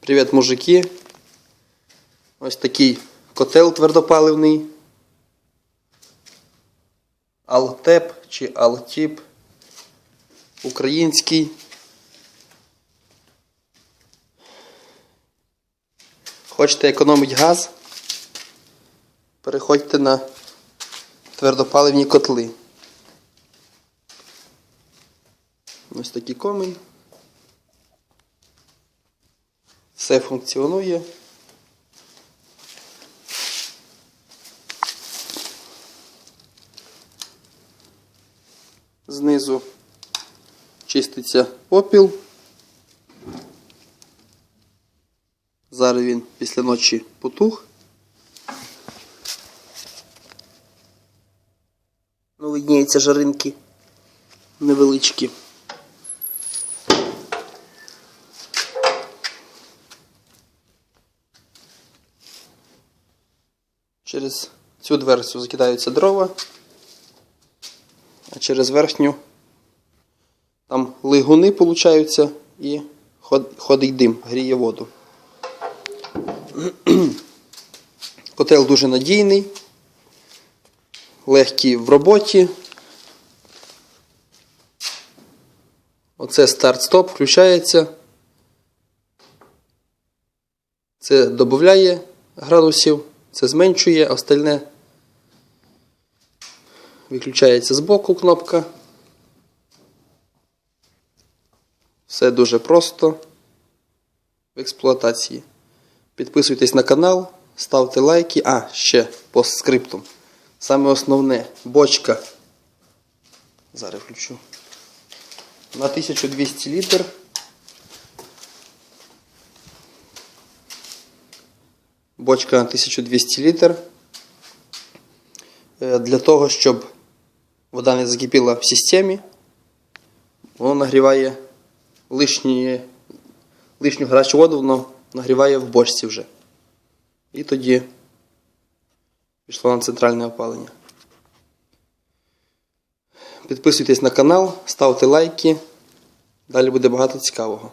Привіт, мужики. Ось такий котел твердопаливний. Алтеп чи Алтіп. Український. Хочете економити газ? Переходьте на твердопаливні котли. Ось такий комін. Все функціонує. Знизу чиститься попіл. Зараз він після ночі потух. Ну, видніються жаринки невеличкі. Через цю дверцю закидаються дрова, а через верхню там лигуни получаються і ходить дим, гріє воду. Котел дуже надійний, легкий в роботі. Оце старт-стоп включається. Це додає градусів, це зменшує, остальне виключається з боку кнопка. Все дуже просто в експлуатації. Підписуйтесь на канал, ставте лайки. А, ще по скрипту. Саме основне бочка. Зараз включу. На 1200 літр. Бочка на 1200 літр. Е, Для того, щоб вода не закипіла в системі, воно нагріває лишні, лишню гарячу воду, воно нагріває в бочці вже. І тоді пішло на центральне опалення. Підписуйтесь на канал, ставте лайки. Далі буде багато цікавого.